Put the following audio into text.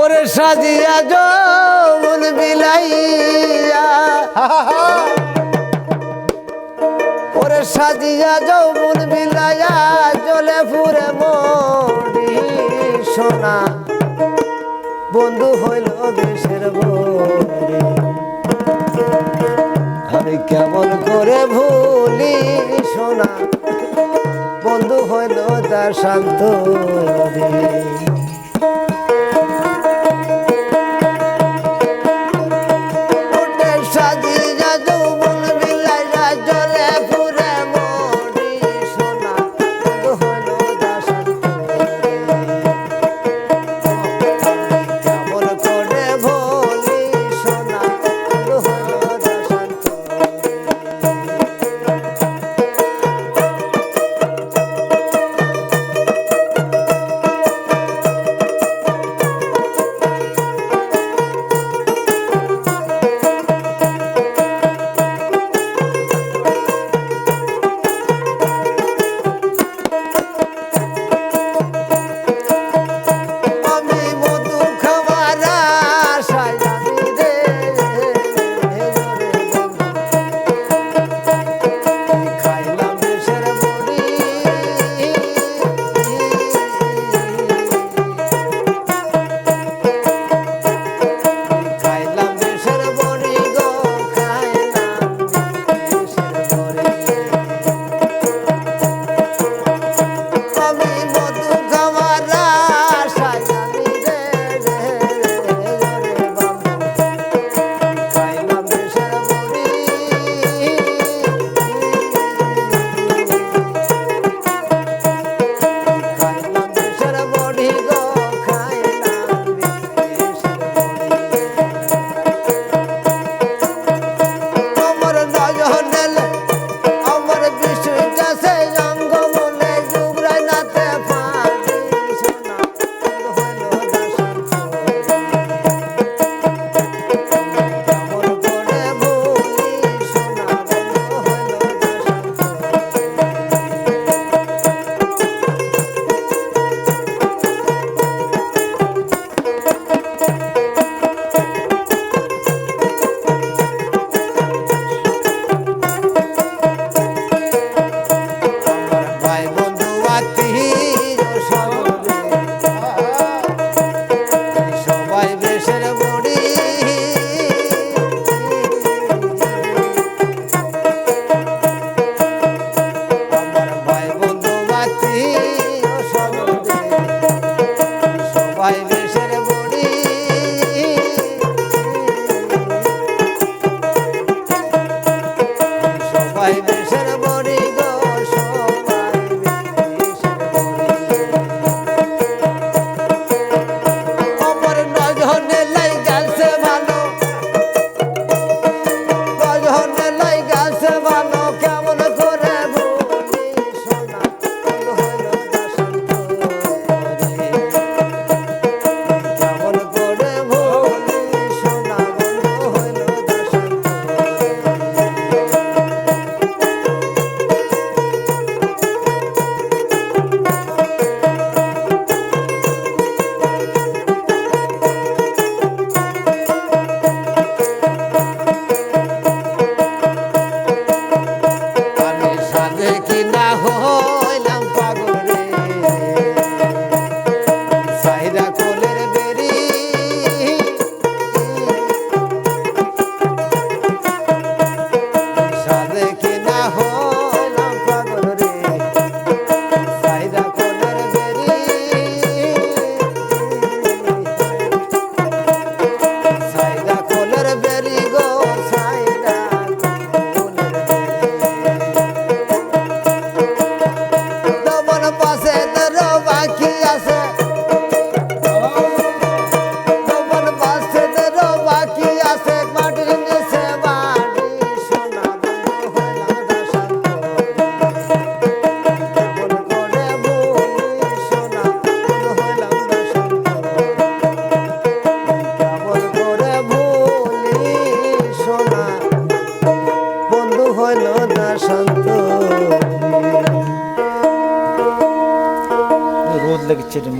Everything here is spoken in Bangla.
ওরে সাজিয়া যৌবন বিলাইয়া। ওরে সাজিয়া যৌবন বিলাইয়া জলে ফুরে মরি সোনা। বন্ধু হইল দেশের বন্ধু আমি কেমন করে ভুলি সোনা। বন্ধু হইল তার শান্ত to me.